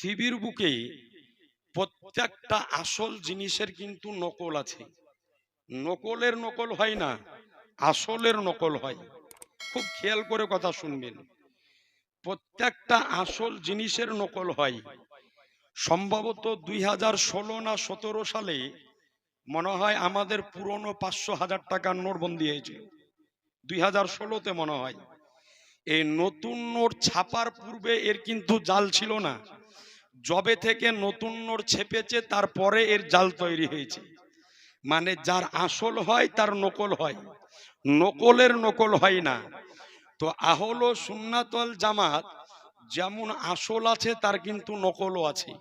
পৃথিবীর বুকে প্রত্যেকটা আসল জিনিসের কিন্তু নকল আছে। নকলের নকল হয় না, আসলের নকল হয়। খুব খেয়াল করে কথা শুনবেন। প্রত্যেকটা আসল জিনিসের নকল হয়। সম্ভবত দুই হাজার ষোলো না সতেরো সালে মনে হয় আমাদের পুরনো পাঁচশো হাজার টাকার নোটবন্দি হয়েছে। দুই হাজার ষোলোতে মনে হয়। এই নতুন নোট ছাপার পূর্বে এর কিন্তু জাল ছিল না। জবে থেকে নতুন নোট ছেপেছে, তারপরে এর জাল তৈরি হয়েছে। মানে যার আসল হয়, তার নকল হয়। নকলের নকল হয় না। তো আহল ও সুন্নাতল জামাত যেমন আসল আছে, তার কিন্তু নকলও আছে।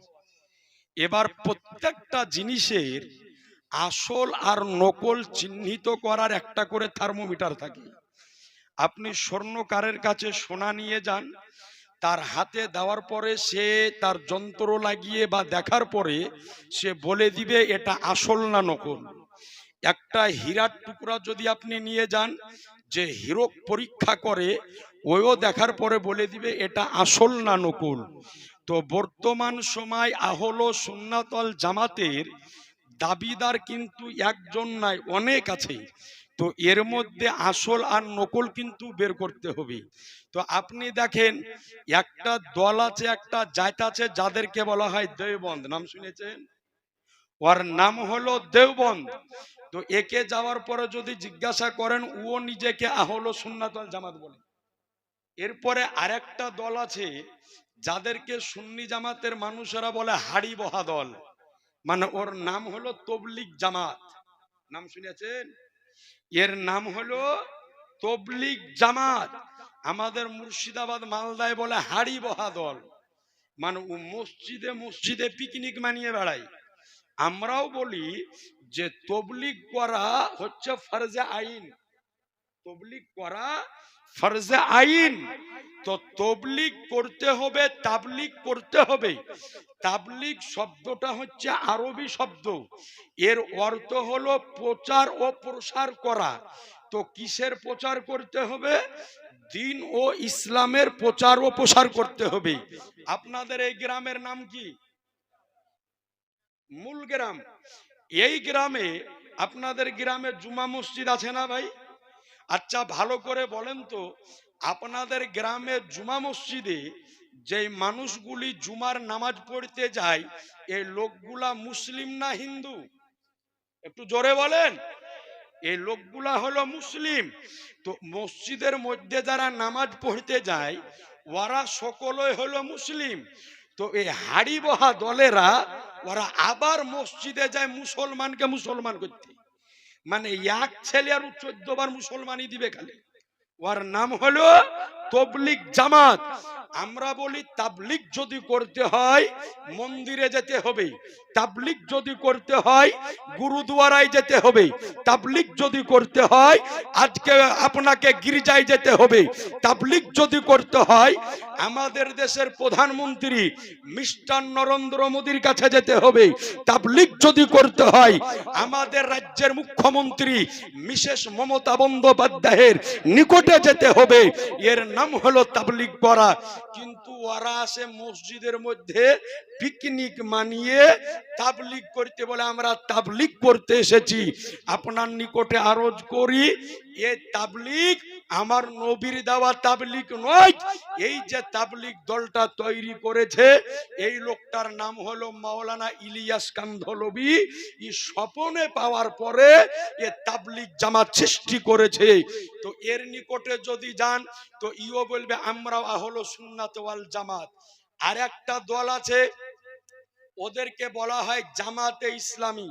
এবার প্রত্যেকটা জিনিসের আসল আর নকল চিহ্নিত করার একটা করে থার্মোমিটার থাকে। আপনি স্বর্ণকারের কাছে সোনা নিয়ে যান তার হাতে দেওয়ার পরে সে তার যন্ত্র লাগিয়ে বা দেখার পরে সে বলে দিবে, এটা আসল না নকল? একটা হীরার টুকরা যদি আপনি নিয়ে যান, যে হিরো পরীক্ষা করে ওও দেখার পরে বলে দিবে, এটা আসল না নকল? তো বর্তমান সময় আহল সুন্নাতল জামাতের দাবিদার কিন্তু একজন নাই, অনেক আছে। তো এর মধ্যে আসল আর নকল কিন্তু বের করতে হবে। তো আপনি দেখেন, একটা দল আছে, একটা জাত আছে, যাদেরকে বলা হয় দেওবন্দ। নাম শুনেছেন? ওর নাম হলো দেওবন্দ। তো একে যাওয়ার পরে যদি জিজ্ঞাসা করেন, ও নিজেকে আহল সুন্নাতল জামাত বলে। এরপরে আরেকটা দল আছে, যাদেরকে সুন্নি জামাতের মানুষেরা বলে হাড়ি বহা দল। মানে ওর নাম হলো তবলিক জামাত। নাম শুনেছেন? এর নাম হলো তবলিক জামাত। আমাদের মুর্শিদাবাদ, মালদায় বলে হাড়ি বহা দল। মানে মসজিদে মসজিদে পিকনিক মানিয়ে বেড়াই আমরাও বলি যে তবলিক করা হচ্ছে ফরজে আইন। তবলিক করা ফরজে আইন। তো তবলিগ করতে হবে, তাবলিগ করতে হবে। তাবলিগ শব্দটা হচ্ছে আরবি শব্দ। এর অর্থ হলো প্রচার ও প্রসার করা। তো কিসের প্রচার করতে হবে? দিন ও ইসলামের প্রচার ও প্রসার করতে হবে। আপনাদের এই গ্রামের নাম কি? মূল গ্রাম। এই গ্রামে, আপনাদের গ্রামে জুমা মসজিদ আছে না ভাই? আচ্ছা ভালো করে বলেন তো, আপনাদের গ্রামে জুমা মসজিদে যে মানুষগুলি জুমার নামাজ পড়তে যায়, এই লোকগুলা মুসলিম না হিন্দু? একটু জোরে বলেন। এই লোকগুলা হলো মুসলিম। তো মসজিদের মধ্যে যারা নামাজ পড়তে যায় ওরা সকলই হলো মুসলিম। তো এই হাড়ি বহা দলেরা ওরা আবার মসজিদে যায় মুসলমানকে মুসলমান করতে। মানে এক ছেলে আর চোদ্দ বার মুসলমানই দিবে খালি। ওর নাম হলো তবলিক জামাত। আমরা বলি তাবলিক যদি করতে হয়, মন্দিরে যেতে হবে। তাবলিক যদি করতে হয়, গুরুদুয়ারায় যেতে হবে। তাবলিক যদি করতে হয়, আজকে আপনাকে গির্জায় যেতে হবে। তাবলিক যদি করতে হয়, আমাদের দেশের প্রধানমন্ত্রী মিস্টার নরেন্দ্র মোদীর কাছে যেতে হবে। তাবলিক যদি করতে হয়, আমাদের রাজ্যের মুখ্যমন্ত্রী মিসেস মমতা বন্দ্যোপাধ্যায়ের নিকটে যেতে হবে। এর নাম হলো তাবলিক করা কিন্তু ওরা আসে মসজিদের মধ্যে পিকনিক মানিয়ে তাবলিক করতে বলে, আমরা তাবলিক করতে এসেছি। আপনার নিকটে আরজ করি এ তাবলিক আমার নবীর দেওয়া তাবলিক নয়, এই যে তাবলিক দলটা তৈরি করেছে, এই লোকটার নাম হলো মাওলানা ইলিয়াস কান্ধলবি। ই স্বপনে পাওয়ার পরে এ তাবলিক জামাত সৃষ্টি করেছে। তো এর নিকটে যদি যান, তো ইও বলবে, আমরাও আহলো সুন্নাত জামাত। আর একটা দল আছে, ওদেরকে বলা হয় জামাতে ইসলামী,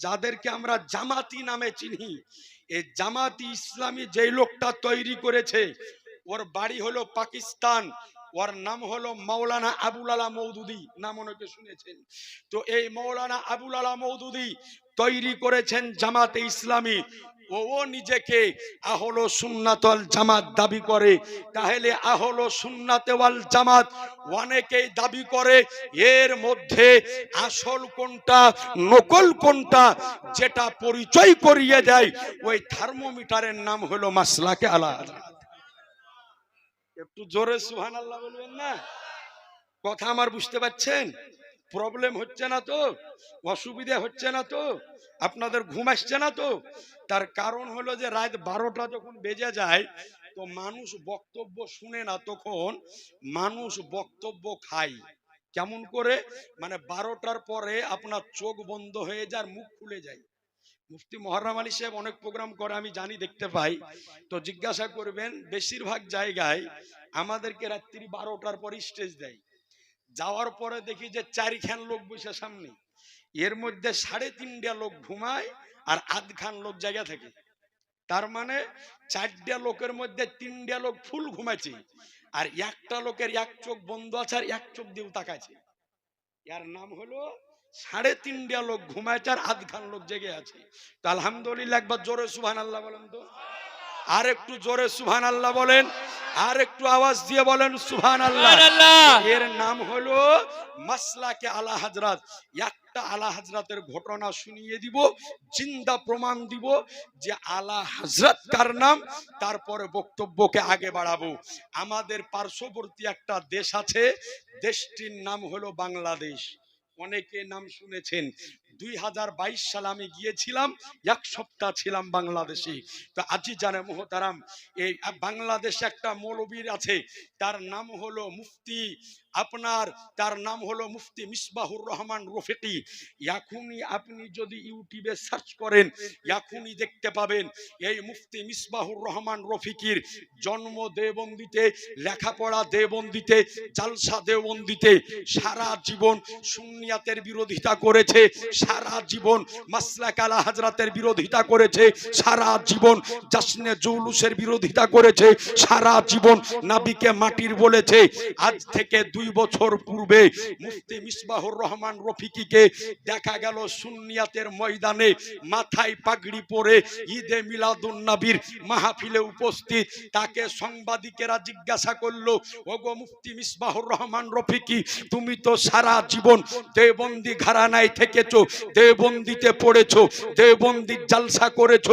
যাদেরকে আমরা জামাতি নামে চিনি। এই জামাতি ইসলামী যেই লোকটা তৈরি করেছে, ওর বাড়ি হলো পাকিস্তান, ওর নাম হলো মৌলানা আবুল আলা মৌদুদি, নাম অনেকে শুনেছেন। তো এই মৌলানা আবুল আলা মৌদুদি তৈরি করেছেন জামাতে ইসলামী ও নিজেকে আহলো সুন্নাতল জামাত দাবি করে। তাহলে আহলো সুন্নাতেওয়াল জামাত অনেকেই দাবি করে, এর মধ্যে আসল কোনটা, নকল কোনটা, যেটা পরিচয় করিয়ে দেয়, ওই থার্মোমিটারের নাম হলো মাসলাকে আলা একটু জোরে সুহান আল্লাহ বলবেন না? কথা আমার বুঝতে পারছেন? প্রবলেম হচ্ছে না তো? অসুবিধা হচ্ছে না তো? আপনাদের ঘুম আসছে না তো? তার কারণ হলো যে রাত বারোটা যখন বেজে যায়, তো মানুষ বক্তব্য শুনে না তখন মানুষ বক্তব্য খায়। কেমন করে? মানে বারোটার পরে আপনার চোখ বন্ধ হয়ে যায় মুখ খুলে যায়। মুফতি মহরম আলী সাহেব অনেক প্রোগ্রাম করে, আমি জানি, দেখতে পাই। তো জিজ্ঞাসা করবেন, বেশিরভাগ জায়গায় আমাদেরকে রাত্রি বারোটার পর স্টেজ দেয়। যাওয়ার পরে দেখি যে চারিখান লোক বসে সামনে। এর মধ্যে সাড়ে তিনটা লোক ঘুমায় আর আধখান লোক জায়গা থাকে। তার মানে চারটা লোকের মধ্যে তিনটা লোক ফুল ঘুমাচ্ছে আর একটা লোকের এক চোখ বন্ধ আছে আর এক চোখ দিয়েও তাকাচ্ছে এর নাম হলো সাড়ে তিনটা লোক ঘুমাচ্ছে আর আধখান লোক জেগে আছে। তো আলহামদুলিল্লাহ একবার জোরে সুবহান আল্লাহ বলেন তো। আর একটু জোরে সুবহান আল্লাহ বলেন আর একটু আওয়াজ দিয়ে বলেন সুহান আল্লাহ এর নাম হলো মাসলাকে আলা হাজরাত। একটা আলা হাজরাতের ঘটনা শুনিয়ে দিব, জিন্দা প্রমাণ দিব যে আলা হাজরাত কার নাম, তারপরে বক্তব্যকে আগে বাড়াবো। আমাদের পার্শ্ববর্তী একটা দেশ আছে, দেশটির নাম হলো বাংলাদেশ। অনেকে নাম শুনেছেন। দুই হাজার বাইশ সালে আমি গিয়েছিলাম, এক সপ্তাহ ছিলাম বাংলাদেশে। তো আজি জানে মোহতারাম, এই বাংলাদেশে একটা মৌলবীর আছে, তার নাম হলো মুফতি আপনার, তার নাম হলো মুফতি মিসবাহুর রহমান রফিকি। এখনই আপনি যদি ইউটিউবে সার্চ করেন, এখনই দেখতে পাবেন এই মুফতি মিসবাহুর রহমান রফিকির জন্ম দেবন্দিতে লেখাপড়া দেবন্দিতে জালসা দেবন্দিতে সারা জীবন সুন্নিয়াতের বিরোধিতা করেছে, সারা জীবন মাসলাকালা হাজরাতের বিরোধিতা করেছে, সারা জীবন জাসনে জৌলুসের বিরোধিতা করেছে, সারা জীবন নাবিকে মাটির বলেছে। আজ থেকে দুই বছর পূর্বে মুফতি মিসবাহুর রহমান রফিকিকে দেখা গেল সুন্নিয়াতের ময়দানে মাথায় পাগড়ি পরে ঈদে মিলাদুন নবীর মাহফিলে উপস্থিত। তাকে সাংবাদিকেরা জিজ্ঞাসা করল, ওগো মুফতি মিসবাহুর রহমান রফিকি, তুমি তো সারা জীবন দেবন্দি ঘরানায় থেকেছো দেবন্দিতে পড়েছো দেবন্দির জালসা করেছ।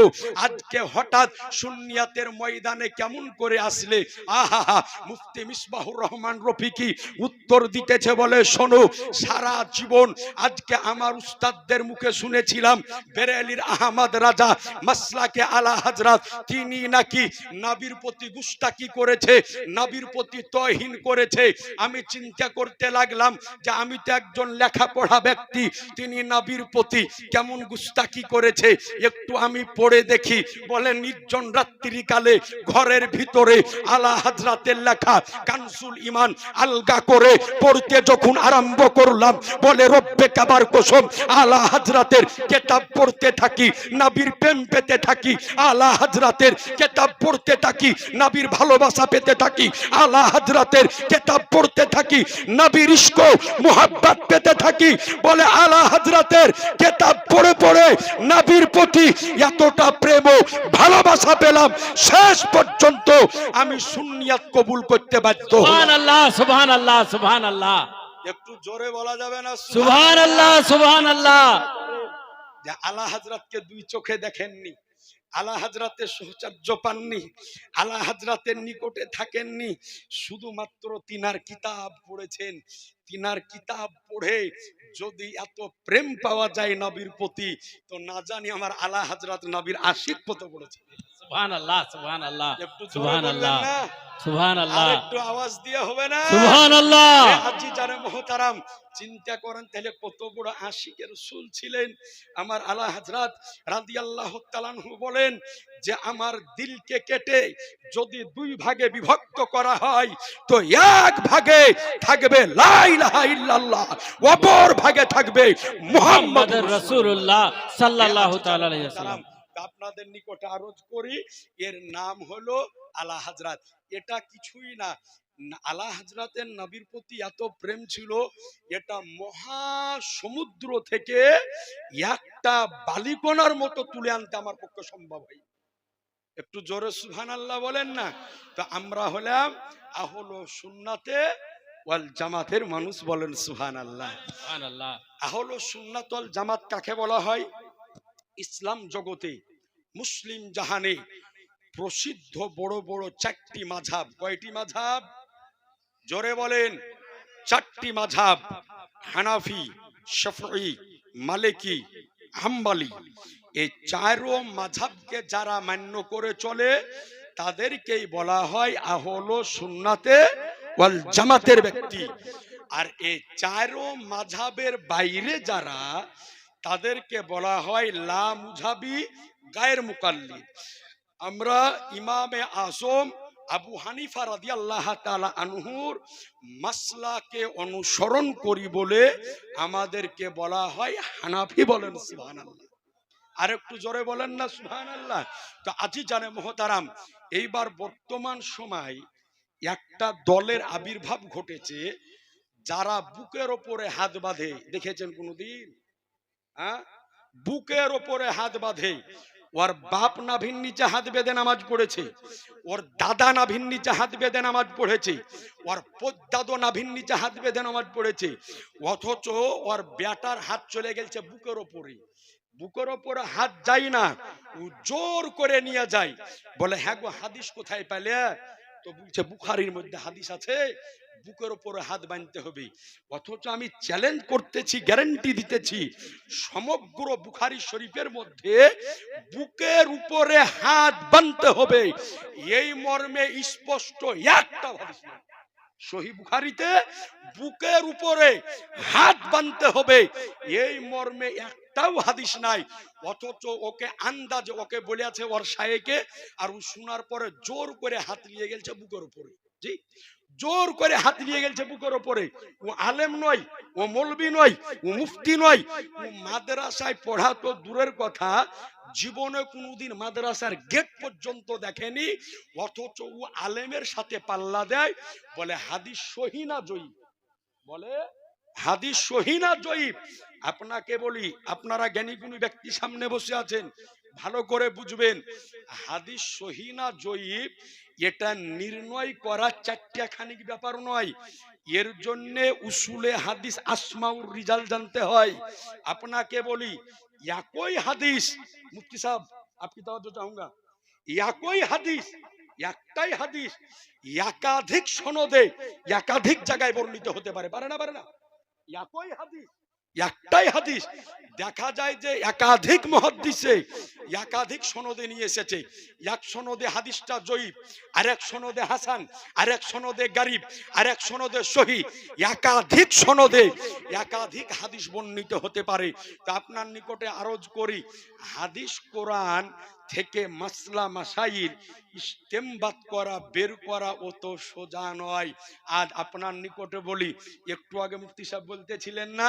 আজকে হঠাৎ সুন্নিয়াতের ময়দানে কেমন করে আসলে? আহা, মুফতি মিসবাহুর রহমান রফিকি উত্তর দিতেছে বলে, শোনো, সারা জীবন আজকে আমার উস্তাদদের মুখে শুনেছিলাম, বেরেলির আহমদ রাজা মাসলাকে আলা হাজরাত তিনি নাকি নাবির প্রতি গুস্তাকি করেছে, নাবির প্রতি তহিন করেছে। আমি চিন্তা করতে লাগলাম যে আমি তো একজন লেখাপড়া ব্যক্তি, তিনি নাবির প্রতি কেমন গুস্তাকি করেছে, একটু আমি পড়ে দেখি। বলে নির্জন রাত্রিকালে ঘরের ভিতরে আলা হাজরাতের লেখা কানসুল ইমান আলগা করে পড়তে যখন আরম্ভ করলাম, বলে, রব্বে কাবার কোসম, আলা হাজরাতের কেতাব পড়তে থাকি, নাবির প্রেম পেতে থাকি, আলা হাজরাতের কেতাব পড়তে থাকি, নাবির ভালোবাসা পেতে থাকি, আলা হাজরাতের কেতাব পড়তে থাকি, নাবির ইস্ক মোহাব্বত পেতে থাকি। বলে, আলা হাজরাতের কেতাব পড়ে পড়ে নাবির প্রতি এতটা প্রেম ভালোবাসা পেলাম, শেষ পর্যন্ত আমি সুন্নিয়াত কবুল করতে বাধ্য হলাম। সুবহানাল্লাহ। সুবহানাল্লাহ সুবহানাল্লাহ। একটু জোরে বলা যাবে না? সুবহানাল্লাহ সুবহানাল্লাহ। যে আলা হাজরাতকে দুই চোখে দেখেননি আলা হাজরাতের সহচর্য পাননি আলা হাজরাতের নিকটে থাকেননি শুধুমাত্র তিনার কিতাব পড়েছেন। তিনার কিতাব পড়ে যদি এত প্রেম পাওয়া যায় নবীর প্রতি তো না জানি আমার আলা হাজরাত নবীর আশিক কত পড়েছে। একটু আওয়াজ দিয়ে হবে না? হাজি জানে মোহতারাম চিন্তা করেন তাহলে কত বড় আশিকের রসুল ছিলেন। আমার আলা হাজরাত রাদিয়াল্লাহু তাআলাহু বলেন যে আমার দিলকে কেটে যদি দুই ভাগে বিভক্ত করা হয় তো এক ভাগে থাকবে লা ইলাহা ইল্লাল্লাহ অপর ভাগে থাকবে মুহাম্মদ মুহাম্মাদুর রাসূলুল্লাহ সাল্লাল্লাহু তাআলা আলাইহি ওয়াসাল্লাম। আপনাদের নিকটে আরজ করি এর নাম হলো আলা হাজরাত। এটা কিছুই না। আলা হাজরাতের নবীর প্রতি এত প্রেম ছিল এটা মহা সমুদ্র থেকে একটা বালিকণার মতো তুলে আনতে আমার পক্ষে সম্ভব হয়। একটু জোরে সুহান আল্লাহ বলেন না? তো আমরা হলাম আহলো সুন্নাতে ওয়াল জামাতের মানুষ বলেন সুহান আল্লাহ আহলো সুন্নাতল জামাত কাকে বলা হয়? ইসলাম জগতে। মুসলিম জাহানে প্রসিদ্ধ বড় বড় চারটি মাঝাব। কয়টি মাঝাব? জোরে বলেন, চারটি মাঝাব। হানাফি শফি মালিকি, হাম্বালি। এই চারো মাঝাবকে যারা মান্য করে চলে, তাদেরকেই বলা হয় আহল সুন্নাতে ওয়াল জামাতের ব্যক্তি। আর এই চারো মাঝাবের বাইরে যারা, তাদেরকে বলা হয় লা মুঝাবি গায়ের মুকাল্লিদ। আমরা ইমামে আজম আবু হানিফা রাদিয়াল্লাহ তাআলা আনহুর মাসলাকে অনুসরণ করি বলে আমাদেরকে বলা হয় হানাফি বলেন, সুবহানাল্লাহ। আর একটু জোরে বলেন না সুহান আল্লাহ তো আজি জানে মহতারাম, এইবার বর্তমান সময় একটা দলের আবির্ভাব ঘটেছে, যারা বুকের ওপরে হাত বাঁধে। দেখেছেন কোনোদিন? হ্যাঁ? বুকের ওপরে হাত বাঁধে। ওর বাপ নাভির নিচে হাত বেঁধে নামাজ পড়েছে, ওর দাদা নাভির নিচে হাত বেঁধে নামাজ পড়েছে, ওর পদ্দাদো নাভির নিচে হাত বেঁধে নামাজ পড়েছে, অথচ ওর বেটার হাত চলে গেছে বুকের ওপরে। বুকের ওপরে হাত যায় না, ও জোর করে নিয়ে যায়। বলে হ্যাঁ গো, হাদিস কোথায় পেলে তো বলছে, বুখারির মধ্যে হাদিস আছে বুকের ওপরে হাত বাঁধতে হবে। অথচ আমি চ্যালেঞ্জ করতেছি গ্যারান্টি দিতেছি, সমগ্র বুখারি শরীফের মধ্যে বুকের উপরে হাত বাঁধতে হবে। এই মর্মে স্পষ্ট একটা হাদিস নেই। সহি বুখারিতে বুকের উপরে হাত বাঁধতে হবে। এই মর্মে একটাও হাদিস নাই। অথচ ওকে আন্দাজে ওকে বলে আছে ওর সায়েকে আর ও শোনার পরে জোর করে হাত নিয়ে গেছে বুকের উপরে। জি? জোর করে হাত নিয়ে গেছে বুকের ওপরে। ও আলেম নয়, ও মলবি নয়, ও মুফতি নয়। ও মাদ্রাসায় পড়া তো দূরের কথা, জীবনে কোনোদিন মাদ্রাসার গেট পর্যন্ত দেখেনি, অথচ ও আলেমের সাথে পাল্লা দেয়, বলে হাদিস সহিনা জয়ী বলে, হাদিস সহিনা জয়ী আপনাকে বলি, আপনারা জ্ঞানী গুণী ব্যক্তি সামনে বসে আছেন, ভালো করে বুঝবেন, হাদিস সহিনা জয়ীব? এটা নির্ণয় করা চারটা খানিক ব্যাপার নয়। এর জন্য উসুলে হাদিস আসমাউর রিজাল জানতে হয়। আপনাকে বলি, একই হাদিস, মুফতি সাহেব, আপনি তাওয়াজ্জো চাহুঙ্গা? একই হাদিস, একটাই হাদিস, একাধিক সনদে, একাধিক জায়গায় বর্ণিত হতে পারে। পারে না পারে না? একই হাদিস। একটাই হাদিস, দেখা যায় যে একাধিক মহাদিসে একাধিক সনদে নিয়ে এসেছে। এক সনদে হাদিসটা জয়ীব আর এক সনদে হাসান আর এক সনদে গারিব এক সনদে সহি। একাধিক সনদে একাধিক হাদিস বর্ণিত হতে পারে। তা আপনার নিকটে আরজ করি, হাদিস কোরআন থেকে মাসলা মাসাইল ইস্তেমবাদ করা, বের করা অত সোজা নয়। আজ আপনার নিকটে বলি, একটু আগে মুফতি সাহেব বলতেছিলেন না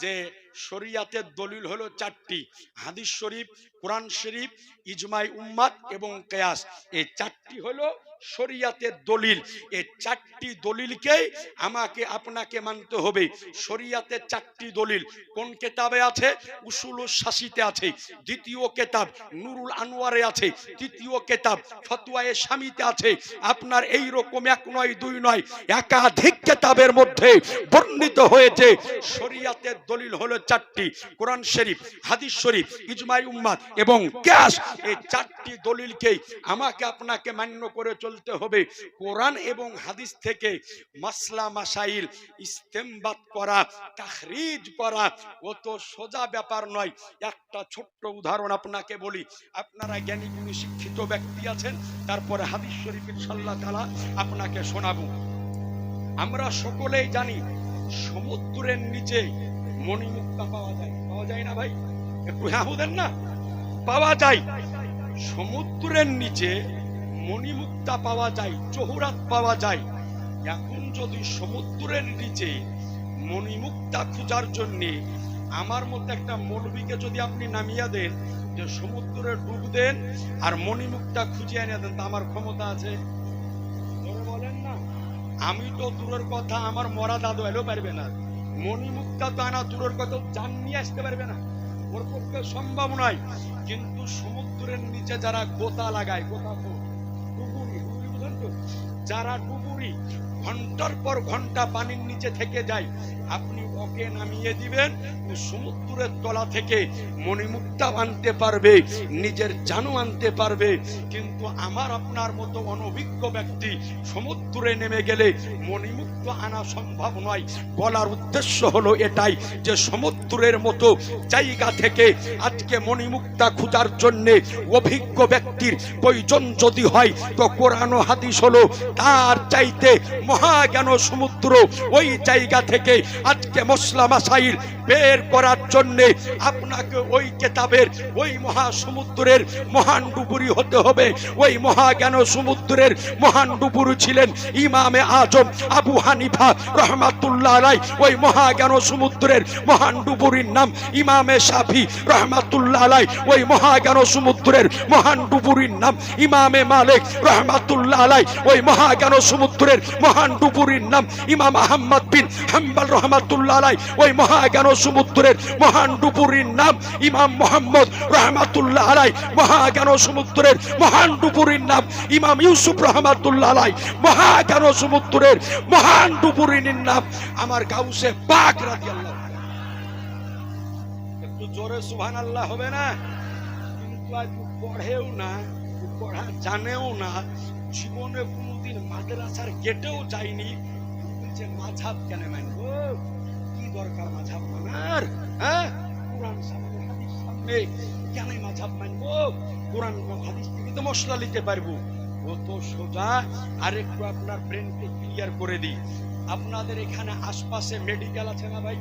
যে, শরিয়াতের দলিল হলো চারটি। হাদিস শরীফ, কোরআন শরীফ, ইজমাই উম্মাদ এবং কেয়াস। এই চারটি হলো শরিয়াতের দলিল। এই চারটি দলিলকেই আমাকে, আপনাকে মানতে হবে। শরিয়াতের চারটি দলিল। কোন কেতাবে আছে? উসুল শাসিতে আছে। দ্বিতীয় কেতাব নুরুল আনোয়ারে আছে। তৃতীয় কেতাব ফতুয়ায়ে স্বামীতে আছে। আপনার এই রকম এক নয়, দুই নয়, একাধিক কেতাবের মধ্যে বর্ণিত হয়েছে। শরিয়াতের দলিল হলো চারটি। কোরআন শরীফ, হাদিস শরীফ, ইজমাই উম্মাদ এবং ক্যাশ। এই চারটি দলিলকেই আমাকে, আপনাকে মান্য করে চলতে হবে। কোরআন এবং হাদিস থেকে মাসলা মাসাইল ইস্তেমবাদ করা, তাখরিজ করা অত সোজা ব্যাপার নয়। একটা ছোট্ট উদাহরণ আপনাকে বলি। আপনারা জ্ঞানী গুণী শিক্ষিত ব্যক্তি আছেন, তারপরে হাদিস শরীফ ইনশাল্লাহ তাআলা আপনাকে শোনাবো। আমরা সকলেই জানি, সমুদ্রের নিচে মণিমুক্তা পাওয়া যায়। পাওয়া যায় না ভাই? একটু হ্যাঁ না? পাওয়া যায়। সমুদ্রের নিচে মণিমুক্তা পাওয়া যায়, চহুরাত পাওয়া যায়। এখন যদি সমুদ্রের নিচে মণিমুক্তা খোঁজার জন্য আমার মতো একটা মৌলবীকে যদি আপনি নামিয়ে দেন, যে সমুদ্রে ডুব দেন আর মণিমুক্তা খুঁজে এনে দেন, তা আমার ক্ষমতা আছে? বলেন না। আমি তো দূরের কথা, আমার মরা দাদু এলেও পারবে না। মণিমুক্তা তো আনা দূরের কথা জান নিয়ে আসতে পারবে না। ওর পক্ষে সম্ভব নয়। কিন্তু সমুদ্রের নিচে যারা গোতা লাগায়, গোতা যারা ডুবুরি ঘণ্টার পর ঘণ্টা পানির নিচে থেকে যায়। আপনি ওকে নামিয়ে দিবেন, ও সমুদ্রের তলা থেকে মণিমুক্তা আনতে পারবে, নিজের জানু আনতে পারবে। কিন্তু আমার আপনার মতো অনভিজ্ঞ ব্যক্তি সমুদ্রে নেমে গেলে মণিমুক্ত আনা সম্ভব নয়। বলার উদ্দেশ্য হলো এটাই যে সমুদ্রের মতো জায়গা থেকে আজকে মণিমুক্তা খোঁজার জন্যে অভিজ্ঞ ব্যক্তির প্রয়োজন যদি হয়, তো কোরআন হাদিস হলো তার চাইতে মহাজ্ঞান সমুদ্র ওই জায়গা থেকে আজকে মশলা মাসাইল বের করার জন্যে আপনাকে ওই কেতাবের, ওই মহাসমুদ্রের মহান ডুবুরি হতে হবে। ওই মহাজ্ঞান সমুদ্রের মহান ডুবুরি ছিলেন ইমামে আজম আবু হানিফা রহমাতুল্লাহ আলাই। ওই মহাজ্ঞান সমুদ্রের মহান ডুবুরির নাম ইমামে সাফি রহমাতুল্লাহ আলাই। ওই মহাজ্ঞান সমুদ্রের মহান ডুবুরির নাম ইমামে মালিক রহমাতুল্লাহ আলাই। ওই মহাজ্ঞান সমুদ্রের মহান ডুবুরির নাম ইমাম আহম্মদ বিন হাম্বাল রহমাতুল্লাহ আলাই ওই মহাজ্ঞান সমুদ্রের মহান ডুবুরির নাম ইমাম মোহাম্মদ রহমাতুল্লাহ আলাই মহাজ্ঞান সমুদ্রের মহান ডুবুরির নাম ইমাম ইউসুফ রহমাতুল্লাহ আলাই মহাজ্ঞান সমুদ্রের মহান ডুবুরির নাম আমার গাউসে পাক রাদিয়াল্লাহু একটু জোরে সুবহানাল্লাহ হবে না? কিন্তু আজ পড়েও না, পড়া জানেও না, জীবনে কোনোদিন মাদ্রাসার গেটেও যায়নি ও বলছে, মাঝাব কেন মানবো কি দরকার মাঝাব মানার? হ্যাঁ কোরআন সামনে, হাদিস সামনে। কেন মাঝাব মানবো? কোরআন হাদিস থেকে তো মশলা নিতে পারব। সোজা। আর একটু আপনার ব্রেনকে ক্লিয়ার করে দিই। আপনাদের এখানে আশপাশে মেডিকেল আছে না ভাই?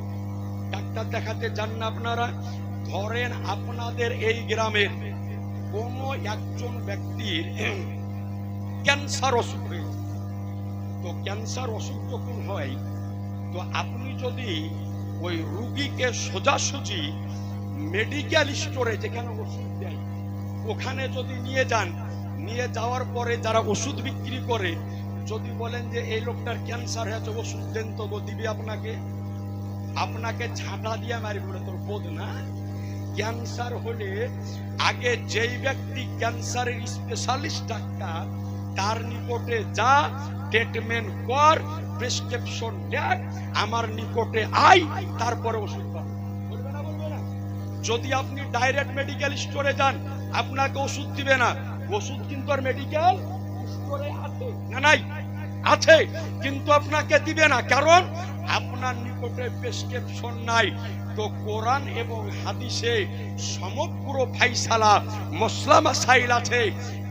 ডাক্তার দেখাতে যান না আপনারা? ধরেন আপনাদের এই গ্রামের কোন একজন ব্যক্তির ক্যান্সার অসুখ হয়েছে তো ক্যান্সার অসুখ যখন হয়, তো আপনি যদি ওই রুগীকে সোজাসুজি মেডিকেল স্টোরে যেখানে ওষুধ দেয়, ওখানে যদি নিয়ে যান, নিয়ে যাওয়ার পরে যারা ওষুধ বিক্রি করে, যদি বলেন যে এই লোকটার ক্যান্সার হয়েছে, ওষুধ দেন তো দিবি আপনাকে। আপনাকে ঝাঁটা দিয়ে মারি বলে তোর বোধ না? ক্যান্সার হলে আগে যেই ব্যক্তি ক্যান্সারের স্পেশালিস্ট ডাক্তার তার নিকটে যা ট্রিটমেন্ট কর প্রেসক্রিপশন দেখ, আমার নিকটে আই তারপরে ওষুধ পাবো। যদি আপনি ডাইরেক্ট মেডিকেল স্টোরে যান, আপনাকে ওষুধ দিবে না। ওষুধ কিন্তু আর মেডিকেল স্টোরে আছে। না, নাই, আছে, কিন্তু আপনাকে দিবে না। কারণ আপনার নিকটে প্রেসক্রিপশন নাই। তো কোরআন এবং হাদিসে সমগ্র ফাইসালা মসলা মাসাইল আছে,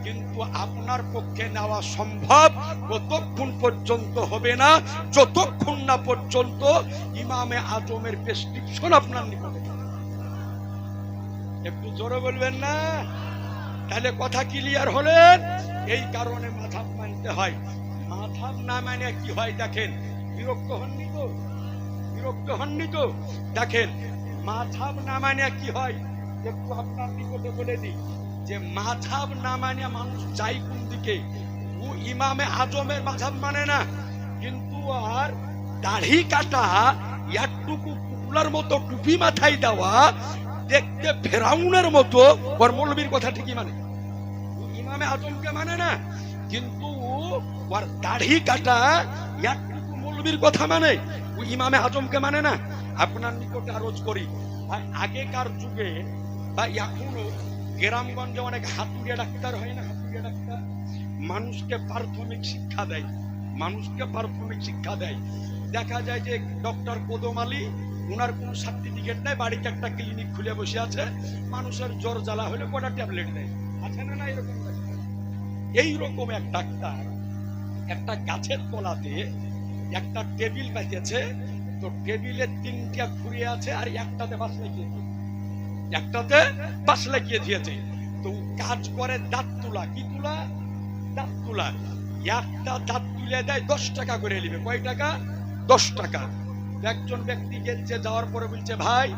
কিন্তু আপনার পক্ষে নেওয়া সম্ভব কতক্ষণ পর্যন্ত হবে না? যতক্ষণ না পর্যন্ত ইমামে আজমের প্রেসক্রিপশন আপনার নিকটে। একটু জোরে বলবেন না? তাহলে কথা ক্লিয়ার হলেন? এই কারণে মাথা মানতে হয়। মাথা না মানে কি হয় দেখেন, বিরক্ত হননি তো? বিরক্ত হননি তো দেখেন মাথাব না মানে কি হয়? একটু আপনার নিকটে বলে দিই যে, মাঝাব না মানে মানুষ যায় কোন দিকে? ও ইমামে আজমের মাঝাব মানে না। কিন্তু আর দাড়ি কাটা একটুকু পুকুলার মতো টুপি মাথায় দেওয়া, দেখতে ফেরাউনের মতো, ওর মৌলবীর কথা ঠিকই মানে। ইমামে আজমকে মানে না। কিন্তু ওর দাড়ি কাটা একটুকু মৌলবীর কথা মানে। ইমামে আজমকে মানে না? আপনার নিকটে আরজ করি। আগেকার যুগে, বা এখনও গ্রামগঞ্জে অনেক হাতুড়িয়া ডাক্তার হয় না? হাতুড়িয়া ডাক্তার? মানুষকে প্রাথমিক শিক্ষা দেয়। মানুষকে প্রাথমিক শিক্ষা দেয়। দেখা যায় যে ডক্টর কদম আলী ওনার কোনো সার্টিফিকেট নেই, বাড়িতে একটা ক্লিনিক খুলে বসে আছে। মানুষের জ্বর জ্বালা হলে কটা ট্যাবলেট দেয়? আছে না না এরকম? ডাক্তার? এইরকম এক ডাক্তার একটা গাছের তলাতে একটা টেবিল পাইতেছে তো টেবিলে তিনটা খুঁড়ে আছে আর একটাতে বাস লাগিয়েছে একটাতে বাস লাগিয়ে দিয়েছে। তো কাজ করে দাঁত তুলা। কি তুলা? দাঁত তুলা। একটা দাঁত তুলে দেয়, দশ টাকা করে নিবে। কয় টাকা? দশ টাকা। একজন ব্যক্তি গেছে, যাওয়ার পরে বলছে, ভাই,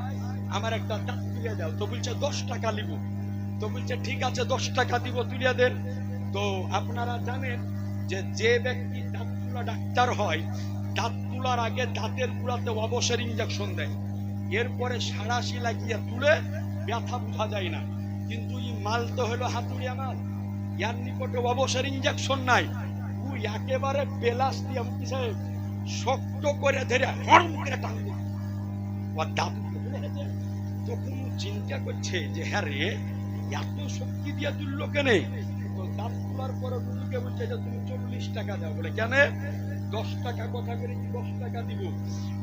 আমার একটা দাঁত তুলে দাও। তো বলছে, দশ টাকা নিব। তো বলছে, ঠিক আছে, দশ টাকা দিব, তুলে দেন। তো আপনারা জানেন যে যে ব্যক্তি দাঁত ডাক্তার হয়, দাঁত তোলার আগে দাঁতের গুড়াতে অবসর ইঞ্জেকশন দেয়। এরপরে সাড়াশি লাগিয়ে তুলে ব্যথা বোঝা যায় না। কিন্তু এই মাল তো হলো হাতুড়িয়া মাল ইয়ার নিকটে অবসর ইঞ্জেকশন নাই। ও একেবারে বেলাস দিয়ে শক্ত করে ধরে হর্ন করে টানবে। দাদু তখন চিন্তা করছে যে হ্যাঁ রে, এত শক্তি দিয়ে তুললো কেনে? তোলার পরে রুগীকে বলছে যে তুমি চল্লিশ টাকা দাও। বলে, কেন? দশ টাকা কথা করে কি দশ টাকা দিব?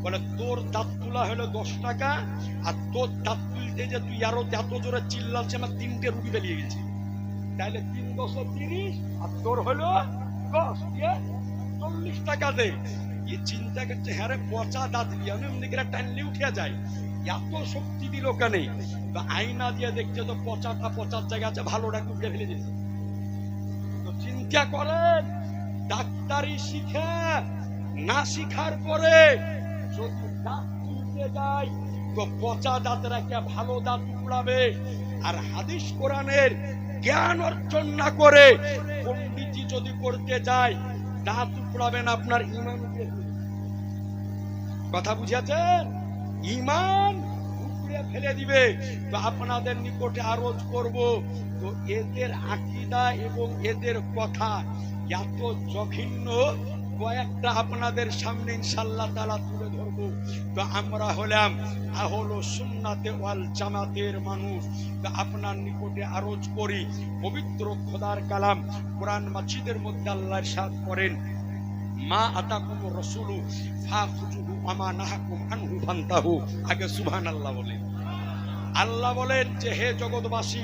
বলে, তোর দাঁত তোলা হলো দশ টাকা, আর তোর দাঁত তুলতে যে তুই আরও এত জোরে চিল্লাচ্ছে আমার তিনটে রুগী বেরিয়ে গেছে। তাহলে তিন দশে তিরিশ, আর তোর হলো দশ দিয়ে চল্লিশ টাকা দে। কি চিন্তা করছে হ্যাঁ রে, পচা দাঁত দিয়ে আমি এমনি করে টানলে উঠে যায়। এত শক্তি দিল কেন? বা আয়না দিয়ে দেখছে তো পচাটা পচার জায়গা আছে ভালোটাকে উঠে ফেলে দিয়েছে। চিন্তা করেন, ডাক্তারি শিখে, না শিখার পরে যদি পচা দাঁত রেখে ভালো দাঁত উড়াবে। আর হাদিস কোরআনের জ্ঞান অর্জন না করে যদি করতে যায়, দাঁত উপড়াবেন আপনার ইমান কথা বুঝেছেন? ইমান উপড়ে ফেলে দিবে। তো আপনাদের নিকটে আরজ করব। তো এদের আকিদা এবং এদের কথা এত জঘন্য, কয়েকটা আপনাদের সামনে ইনশাল্লাহ তালা তুলে ধরবো। তো আমরা হলাম আহলো সুন্নাতে ওয়াল জামাতের মানুষ। তো আপনার নিকটে আরজ করি, পবিত্র খোদার কালাম কোরআন মাজিদের মধ্যে আল্লাহর সাথ করেন। মা আতাকুম রসুলু ফাখুজুহু আমা নাহাকুম আনহু ফান্তাহু। আগে সুবহানাল্লাহ বলেন। আল্লাহ বলেন যে, হে জগৎবাসী,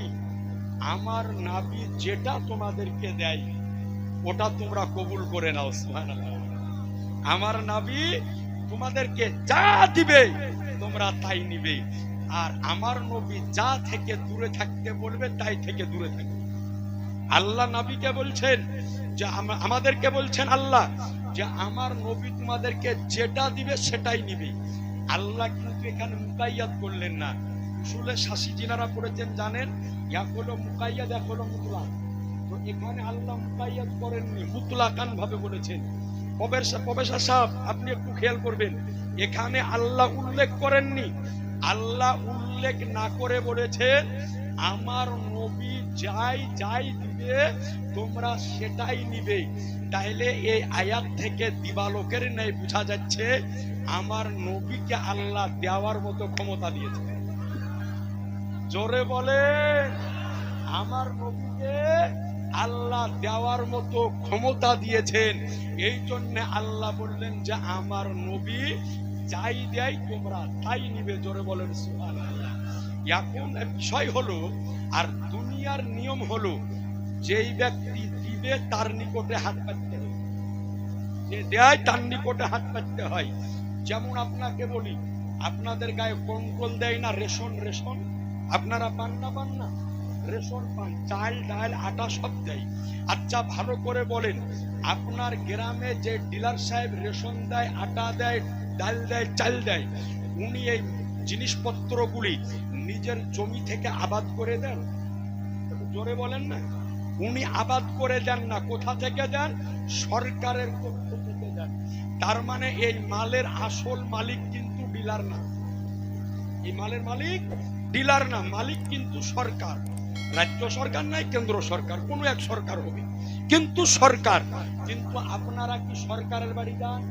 আমার নাবি যেটা তোমাদেরকে দেয়, ওটা তোমরা কবুল করে নাও, সুবহানাল্লাহ আমার নাবি তোমাদেরকে যা দিবে, তোমরা তাই নিবে। আর আমার নবী যা থেকে দূরে থাকতে বলবে, তাই থেকে দূরে থাকবে। আল্লাহ নবীকে বলছেন যে, আম- আমাদেরকে বলছেন আল্লাহ যে আমার নবী তোমাদেরকে যেটা দিবে সেটাই নিবে। আল্লাহ কিন্তু এখানে মুকাইয়াত করলেন না। উসুলে শাসি যিনারা পড়েছেন জানেন এক হলো মুকাইয়াত এক হলো মুতলাক। তো এখানে আল্লাহ মুকাইয়াত করেননি, মুতলাকান ভাবে বলেছেন। প্রফেসর সাহেব আপনি একটু খেয়াল করবেন। এখানে আল্লাহ উল্লেখ করেননি। আল্লাহ উল্লেখ না করে বলেছেন আমার নবী যাই যাই দিবে তোমরা সেটাই নিবে। তাইলে এই আয়াত থেকে দিবালোকের ন্যায় বোঝা যাচ্ছে, আমার নবীকে আল্লাহ দেওয়ার মতো ক্ষমতা দিয়েছে। জোরে বলে আমার নবীকে আল্লাহ দেওয়ার মতো ক্ষমতা দিয়েছেন। এই জন্য আল্লাহ বললেন যে, আমার নবী যাই দেয় তোমরা তাই নিবে। জোরে বলেন এখন বিষয় হলো, আর দুনিয়ার নিয়ম হলো যেই ব্যক্তি দিবে, তার নিকটে হাত পাততে যে দেয়, তার নিকটে হাত পাততে হয়। যেমন আপনাকে বলি, আপনাদের গায়ে কন্ট্রোল দেয় না, রেশন রেশন। আপনারা পান না পান না। রেশন পান, চাল, ডাল, আটা সব দেয়। আচ্ছা ভালো করে বলেন, আপনার গ্রামে যে ডিলার সাহেব রেশন দেয়, আটা দেয়, ডাল দেয়, চাল দেয়, উনি এই জিনিসপত্রগুলি নিজের জমি থেকে আবাদ করে দেন? জোরে বলেন না। উনি আবাদ করে দেন না, কোথা থেকে দেন? সরকারের পক্ষ থেকে দেন। তার মানে এই মালের আসল মালিক কিন্তু ডিলার না। এই মালের মালিক ডিলার না, মালিক কিন্তু সরকার। রাজ্য সরকার নাই, কেন্দ্র সরকার, কোনো এক সরকার হবে। কিন্তু সরকার, কিন্তু আপনারা কি সরকারের বাড়ি যান?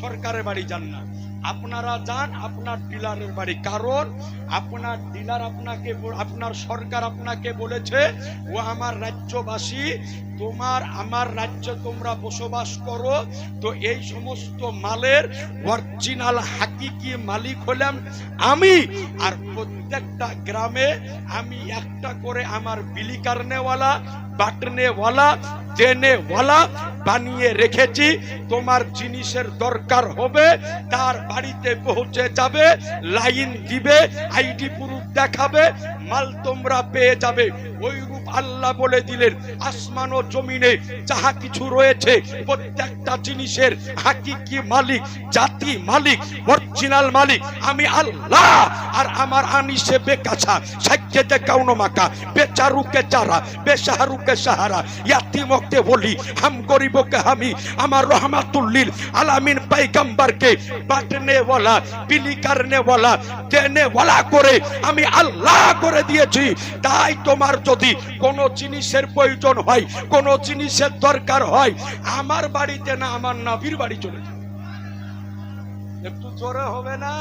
সরকারের বাড়ি যান না। আপনারা যান, আপনার ডিলারের বাড়ি। কারণ আপনার ডিলার আপনাকে আপনার সরকার আপনাকে বলেছে, ও আমার রাজ্যবাসী, তোমার আমার রাজ্যে তোমরা বসবাস করো। তো এই সমস্ত মালের অরিজিনাল হাকিকি মালিক হলাম আমি। আর প্রত্যেকটা গ্রামে আমি একটা করে আমার বিলি কারনেওয়ালা, বাটনেওয়ালা, দেনেওয়ালা বানিয়ে রেখেছি। তোমার জিনিসের দরকার হবে, তার বাড়িতে পৌঁছে যাবে লাইন দিবে আইডি প্রুফ দেখাবে মাল তোমরা পেয়ে যাবে। ওই আল্লাহ বলে দিলেন, আসমান ও জমিনে যাহা কিছু রয়েছে, প্রত্যেকটা জিনিসের হাকিকি মালিক, জাতি মালিক অরিজিনাল মালিক, আমি আল্লাহ, আর আমার আনিসে বেকাছা সাজ্জেদে কাউনো মাকা, বেচারুকে চারা বেসাহারুকে সাহারা, ইয়াতিমকে বলি, হাম গরিবকে হামি, আমার রহমাতুল্লিল আলামিন পাইগাম্বারকে বাটনে ওয়ালা বিলি কারনে ওয়ালা দেনে ওয়ালা করে আমি আল্লাহ করে দিয়েছি। তাই তোমার যদি কোনো জিনিসের প্রয়োজন হয়, কোন জিনিসের দরকার হয়। আমার বাড়িতে না, আমার নাভির বাড়ি চলে যায়। একটু জোরে হবে না?